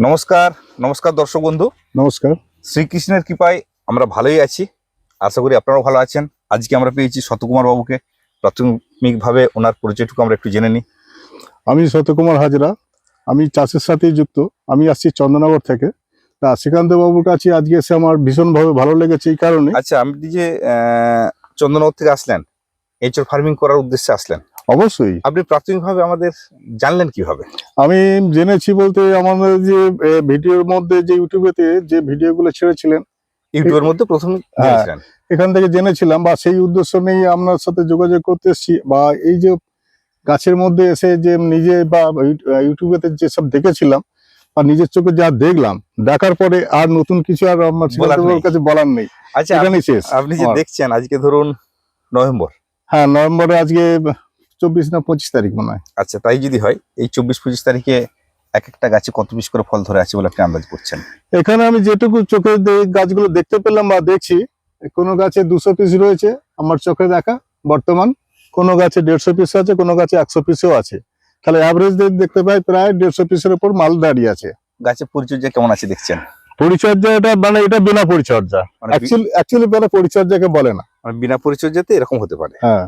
নমস্কার নমস্কার দর্শক বন্ধু। নমস্কার। শ্রীকৃষ্ণের কৃপায় আমরা ভালোই আছি। আশা করি আপনারাও ভালো আছেন। আজকে আমরা পেয়েছি শতকুমার বাবুকে। প্রাথমিকভাবে ওনার পরিচয়টুকু আমরা একটু জেনে নিই। আমি শতকুমার হাজরা। আমি চাষের সাথেই যুক্ত। আমি আসছি চন্দ্রনগর থেকে। তা শ্রীকান্ত বাবুর কাছে আজকে এসে আমার ভীষণভাবে ভালো লেগেছে এই কারণে। আচ্ছা আপনি যে চন্দননগর থেকে আসলেন এঁচড় ফার্মিং করার উদ্দেশ্যে আসলেন। অবশ্যই। আপনি প্রাথমিকভাবে আমাদের জানলেন কীভাবে? আমি জেনেছি বলতে আমাদের যে ভিডিওর মধ্যে যে ইউটিউবেতে যে ভিডিওগুলো ছেড়েছিলেন ইউটিউবের মধ্যে প্রথম হ্যাঁ। এখান থেকে জেনেছিলাম বা সেই উদ্দেশ্য নিয়ে আপনার সাথে যোগাযোগ করতে এসেছি বা এই যে গাছের মধ্যে এসে যে নিজে বা ইউ- ইউটিউবেতে যেসব দেখেছিলাম বা নিজের চোখে যা দেখলাম দেখার পরে আর নতুন কিছু আর আমার কাছে বলার নেই। আচ্ছা শেষ। আপনি যে দেখছেন আজকে ধরুন নভেম্বর। হ্যাঁ নভেম্বরে আজকে চব্বিশ না পঁচিশ তারিখ মনে হয়। আচ্ছা তাই যদি হয় এই চব্বিশ পঁচিশ তারিখে এক একটা গাছে কত পিস করে ফল ধরে আছে বলে আপনি আন্দাজ করছেন? এখানে আমি যেটুকু চোখে গাছগুলো দেখতে পেলাম বা দেখছি কোনো গাছে দুশো পিস রয়েছে আমার চোখে দেখা বর্তমান কোনো গাছে দেড়শো পিস আছে কোনো গাছে একশো পিসও আছে। তাহলে অ্যাভারেজ দেখতে পাই প্রায় দেড়শো পিসের উপর মাল দাঁড়িয়ে আছে। গাছের পরিচর্যা কেমন আছে দেখছেন? পরিচর্যা এটা মানে এটা বিনা পরিচর্যা। মানে অ্যাকচুয়ালি মানে পরিচর্যাকে বলে না। মানে বিনা পরিচর্যাতে এরকম হতে পারে। হ্যাঁ।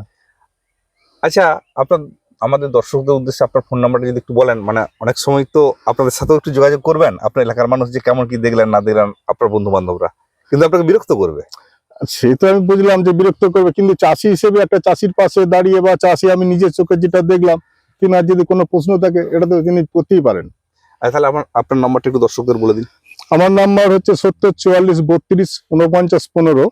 আচ্ছা আপনার আমাদের দর্শকদের উদ্দেশ্যে আপনার ফোন নাম্বারটা যদি একটু বলেন মানে অনেক সময় তো আপনাদের সাথেও একটু যোগাযোগ করবেন আপনার এলাকার মানুষ যে কেমন কি দেখলেন না দেখলেন আপনার বন্ধু বান্ধবরা কিন্তু আপনাকে বিরক্ত করবে। সে তো আমি বুঝলাম যে বিরক্ত করবে কিন্তু চাষি হিসেবে একটা চাষির পাশে দাঁড়িয়ে বা চাষি আমি নিজের চোখে যেটা দেখলাম তিনার যদি কোনো প্রশ্ন থাকে এটা তো তিনি করতেই পারেন। আর তাহলে আমার আপনার নাম্বারটা একটু দর্শকদের বলে দিন। আমার নাম্বার হচ্ছে সত্তর চুয়াল্লিশ বত্রিশ উনপঞ্চাশ পনেরো।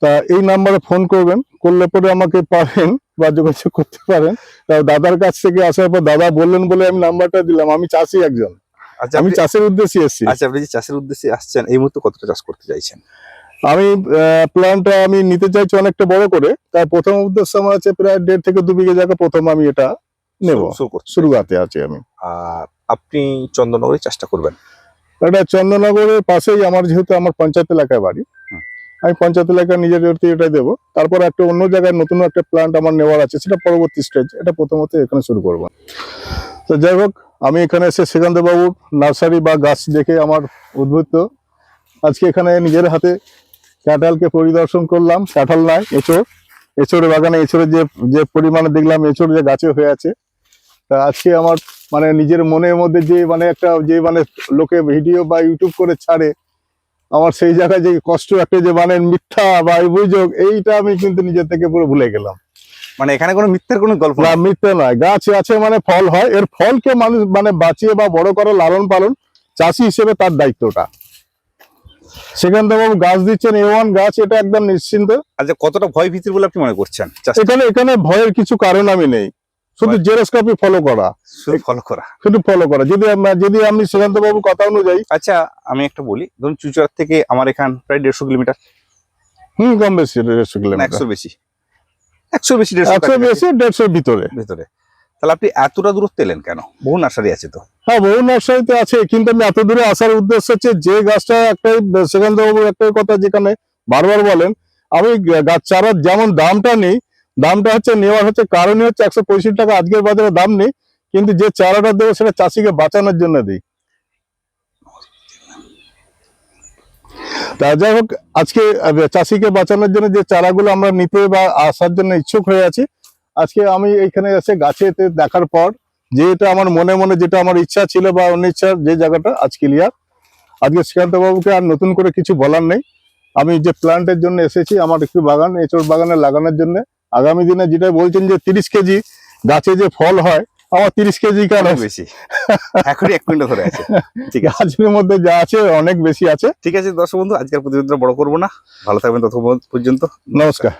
তা এই নাম্বারে ফোন করবেন করলে পরে আমাকে পাবেন বা যোগাযোগ করতে পারেন। তা দাদার কাছ থেকে আসার পর দাদা বললেন বলে আমি নাম্বারটা দিলাম আমি চাষি একজন। আচ্ছা আমি চাষের উদ্দেশ্যে এসেছি। আচ্ছা আপনি যে চাষের উদ্দেশ্যে আসছেন এই মুহূর্তে কতটা চাষ করতে চাইছেন? আমি প্ল্যানটা আমি নিতে চাইছি অনেকটা বড় করে। তার প্রথম উদ্দেশ্য আমার আছে প্রায় দেড় থেকে দু বিঘে জায়গা প্রথম আমি এটা নেব। শুরু- শুরু করতে আছি আমি। আর আপনি চন্দননগরে চাষটা করবেন? এটা চন্দননগরের পাশেই আমার যেহেতু আমার পঞ্চায়েত এলাকায় বাড়ি। আমি পঞ্চায়েত এলাকায় নিজের এটা দেবো। তারপর একটা অন্য জায়গায় নতুন একটা প্ল্যান্ট আমার নেওয়ার আছে, সেটা পরবর্তী স্টেজ এটা প্রথমত এখানে শুরু করব। তো যাই হোক, আমি এখানে এসে শ্রীকান্ত বাবুর নার্সারি বা গাছ দেখে আমার উদ্বুদ্ধ। আজকে এখানে নিজের হাতে কাঁঠালকে পরিদর্শন করলাম কাঁঠাল নয় এঁচড়। এঁচড়ের বাগানে এঁচড়ের যে যে পরিমাণে দেখলাম এঁচড় যে গাছে হয়ে আছে, তা আজকে আমার মানে নিজের মনের মধ্যে যে মানে একটা, যে মানে লোকে ভিডিও বা ইউটিউব করে ছাড়ে আমার সেই জায়গায় যে কষ্ট একটা যে মানে মিথ্যা বা অভিযোগ এইটা আমি কিন্তু নিজের থেকে পুরো ভুলে গেলাম। মানে এখানে কোনো মিথ্যার কোনো গল্প না মিথ্যে নয়। গাছ আছে মানে ফল হয়। এর ফলকে মানুষ মানে বাঁচিয়ে বা বড় করা লালন পালন চাষি হিসেবে তার দায়িত্বটা। সেখান থেকে গাছ দিচ্ছেন এ ওয়ান গাছ এটা একদম নিশ্চিন্ত। আচ্ছা কতটা ভয় ভীতির বলে আপনি মনে করছেন? এখানে এখানে ভয়ের কিছু কারণ আমি নেই। শুধু জেরক্স কপি ফলো করা। শুধু ফলো করা। শুধু ফলো করা। যদি যদি আমি শ্রীকান্ত বাবুর কথা অনুযায়ী আচ্ছা আমি একটা বলি। ধরুন চুচড়ার থেকে আমার এখান প্রায় দেড়শো কিলোমিটার। হুম কম বেশি দেড়শো কিলোমিটার। একশো বেশি। একশো বেশি একশো বেশি দেড়শোর ভিতরে। ভেতরে। তাহলে আপনি এতটা দূরত্ব এলেন কেন? বহু নার্সারি আছে তো। হ্যাঁ বহু নার্সারিতে আছে কিন্তু আমি এত দূরে আসার উদ্দেশ্য হচ্ছে যে গাছটা একটাই সেখান্ত বাবু একটাই কথা যেখানে বারবার বলেন আমি গাছ চারার যেমন দামটা নেই দামটা হচ্ছে, নেওয়ার হচ্ছে, কারণই হচ্ছে একশো পঁয়ষট্টি টাকা। আজকের বাজারে দাম নেই, কিন্তু যে চারাটা দেবো সেটা চাষিকে বাঁচানোর জন্য দিই। তা যাই হোক, আজকে চাষিকে বাঁচানোর জন্য যে চারাগুলো আমরা নিতে বা আসার জন্য ইচ্ছুক হয়ে আছি, আজকে আমি এইখানে এসে গাছেতে দেখার পর, যেটা আমার মনে মনে যেটা আমার ইচ্ছা ছিল বা অনিচ্ছার যে জায়গাটা আজ ক্লিয়ার আজকে শ্রীকান্ত বাবুকে আর নতুন করে কিছু বলার নেই। আমি যে প্ল্যান্টের জন্য এসেছি, আমার একটু বাগান, এঁচড় বাগানে লাগানোর জন্য আগামী দিনে যেটা বলছেন যে তিরিশ কেজি গাছে যে ফল হয় আমার তিরিশ কেজি কেন বেশি। এখন এক কুইন্টাল ধরে আছে। ঠিক আছে। আজকের মধ্যে যা আছে অনেক বেশি আছে। ঠিক আছে দর্শক বন্ধু আজকের প্রতিবেদনটা বড় করব না। ভালো থাকবেন তত পর্যন্ত। নমস্কার।